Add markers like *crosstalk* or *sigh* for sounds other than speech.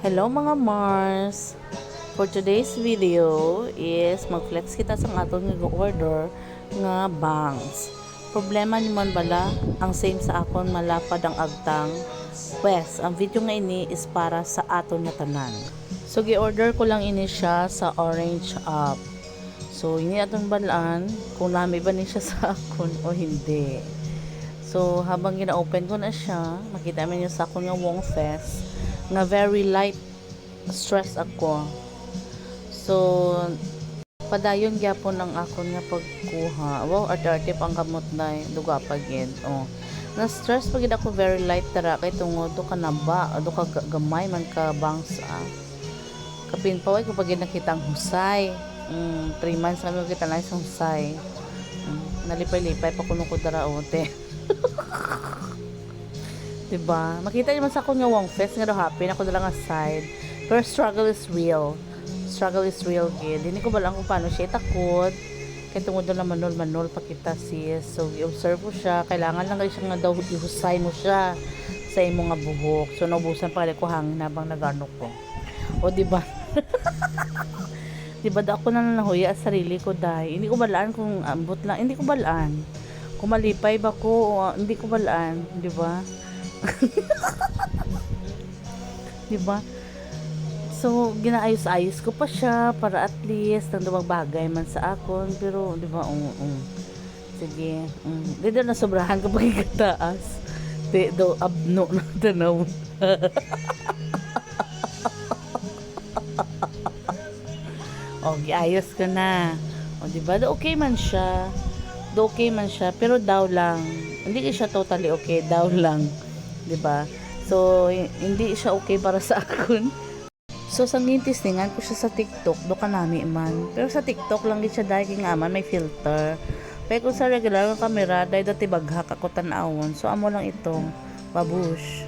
Hello mga Mars! For today's video is mag-flex kita sa atong nag-order nga bangs. Problema ni man bala, ang same sa akon malapad ang agtang. Wes, ang video nga ini is para sa aton nga tanan. So gi-order ko lang ini siya sa Orange App. So ini atong balaan kung nami ba ni siya *laughs* sa akon o hindi. So, habang gina-open ko na siya, makita mo niyo sa akong nga Wong Fest, nga very light stress ako. So, padayon gyapon ang akon nga pagkuha. Wow, arte-arte pang kamot na duga pagid. Oh. Na stress pagid ako very light tara kay tungod do ka na ba, do ka ga- gamay man ka bangs ah. Kapin pa ko pagid nakita ang husay. Mm, three months kami kita na isang husay. Mm, nalipay-lipay pa kuno ko dara ote. *laughs* diba? Makita niyo man sa akong nga Wong Fest nga do happy na ko dala nga side. Pero struggle is real. Struggle is real kid. Hindi ko balang kung paano siya takot. Kaya tungod na manol-manol pa kita sis. So, i-observe ko siya. Kailangan lang rin siya nga daw ihusay mo siya sa imo nga buhok. So, naubusan pa ko hangin habang nagano ko. O, di ba? *laughs* di ba da ako na nahuya sa sarili ko dahil hindi ko balaan kung ambot lang. Hindi ko balaan. Kung malipay ba ko o hindi ko balaan. Di ba? *laughs* di ba? So, ginaayos-ayos ko pa siya para at least dumang bagay man sa akon. Pero, di ba, um, um, sige. Um, di daw na sobrahan ko pagkikataas. Di daw abno na tanaw. *laughs* o, giayos ko na. O, di ba? Do okay man siya. Do okay man siya. Pero daw lang. Hindi siya totally okay. Daw lang. Di ba? So, hi- hindi siya okay para sa akon. So, sa ngintisningan ko siya sa TikTok, do ka nami man. Pero sa TikTok lang gid siya dahil kay nga man may filter. Pero kung sa regular nga camera, dahil dati baghak ako tanawon. So, amo lang itong babush.